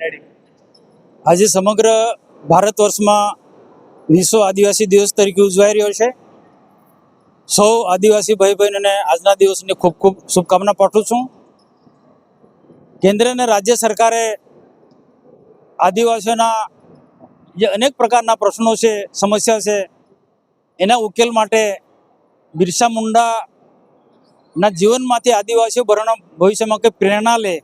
આજે સમગ્ર ભારત વર્ષમાં વિશ્વ આદિવાસી દિવસ તરીકે ઉજવાઈ રહ્યો છે. સૌ આદિવાસી ભાઈ બહેનોને આજના દિવસની ખૂબ ખૂબ શુભકામના પાઠવું છું. કેન્દ્ર અને રાજ્ય સરકારે આદિવાસીઓના જે અનેક પ્રકારના પ્રશ્નો છે, સમસ્યા છે, એના ઉકેલ માટે બિરસા મુંડાના જીવનમાંથી આદિવાસીઓ ભરણ ભવિષ્યમાં કંઈ પ્રેરણા લે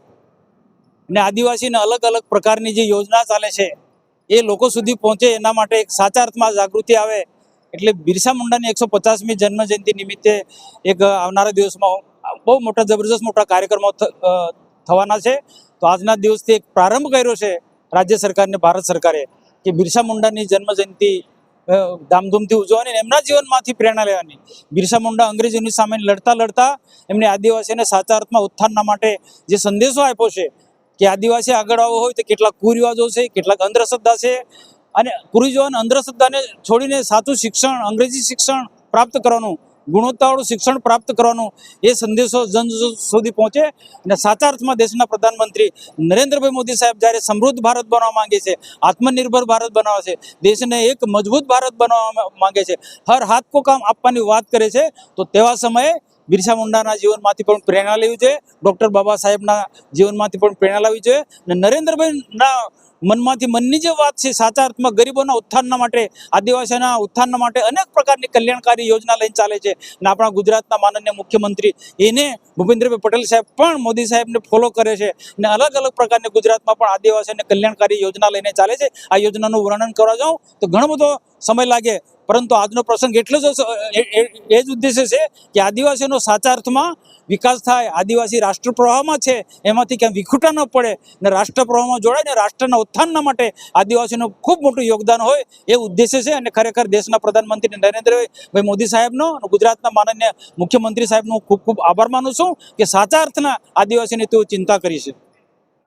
અને આદિવાસીને અલગ અલગ પ્રકારની જે યોજના ચાલે છે, એ લોકો સુધી પહોંચે એના માટે એક સાચા અર્થમાં જાગૃતિ આવે. એટલે બિરસા મુંડાની એકસો પચાસમી જન્મજયંતિ નિમિત્તે એક આવનારા દિવસમાં બહુ મોટા જબરજસ્ત મોટા કાર્યક્રમો થવાના છે. તો આજના દિવસથી એક પ્રારંભ કર્યો છે રાજ્ય સરકારને, ભારત સરકારે, કે બિરસા મુંડાની જન્મ જયંતિ ધામધૂમથી ઉજવવાની એમના જીવનમાંથી પ્રેરણા લેવાની. બિરસા મુંડા અંગ્રેજોની સામે લડતા લડતા એમને આદિવાસીને સાચા અર્થમાં ઉત્થાનના માટે જે સંદેશો આપ્યો છે કે આદિવાસી આગળ આવવો હોય તો કેટલાક કુરિવાજો છે, કેટલાક અંધશ્રદ્ધા છે અને કુરિવાજો અંધશ્રદ્ધાને છોડીને સાચું શિક્ષણ, અંગ્રેજી શિક્ષણ પ્રાપ્ત કરવાનું, ગુણવત્તાવાળું શિક્ષણ પ્રાપ્ત કરવાનું એ સંદેશો જન સુધી પહોંચે અને સાચા અર્થમાં દેશના પ્રધાનમંત્રી નરેન્દ્રભાઈ મોદી સાહેબ જ્યારે સમૃદ્ધ ભારત બનાવવા માંગે છે, આત્મનિર્ભર ભારત બનાવે છે, દેશને એક મજબૂત ભારત બનાવવા માંગે છે, હર હાથ કો કામ આપવાની વાત કરે છે, તો તેવા સમયે બિરસા મુંડાના જીવનમાંથી પણ પ્રેરણા લેવી જોઈએ. ડૉક્ટર બાબા સાહેબના જીવનમાંથી પણ પ્રેરણા લેવી જોઈએ. અને નરેન્દ્રભાઈના મનમાંથી મનની જે વાત છે સાચા અર્થમાં ગરીબોના ઉત્થાનના માટે, આદિવાસીઓના ઉત્થાનના માટે અનેક પ્રકારની કલ્યાણકારી યોજના લઈને ચાલે છે. અને આપણા ગુજરાતના માનનીય મુખ્યમંત્રી એને ભૂપેન્દ્રભાઈ પટેલ સાહેબ પણ મોદી સાહેબને ફોલો કરે છે. અને અલગ અલગ પ્રકારની ગુજરાતમાં પણ આદિવાસીઓને કલ્યાણકારી યોજના લઈને ચાલે છે. આ યોજનાનું વર્ણન કરવા જાઉં તો ઘણો બધો સમય લાગે. પરંતુ આજનો પ્રસંગ એટલો જ એ- જ ઉદ્દેશ્ય છે કે આદિવાસીઓનો સાચા અર્થમાં વિકાસ થાય. આદિવાસી રાષ્ટ્ર પ્રવાહમાં છે. એમાંથી ક્યાંય વિખૂટા ન પડે ને રાષ્ટ્ર પ્રવાહમાં જોડાય ને રાષ્ટ્રના ઉત્થાનના માટે આદિવાસીનું ખૂબ મોટું યોગદાન હોય એ ઉદ્દેશ્ય છે. અને ખરેખર દેશના પ્રધાનમંત્રી નરેન્દ્રભાઈ મોદી સાહેબનો અને ગુજરાતના માનનીય મુખ્યમંત્રી સાહેબનો ખૂબ ખૂબ આભાર માનું છું કે સાચા અર્થના આદિવાસીની તેઓ ચિંતા કરી છે.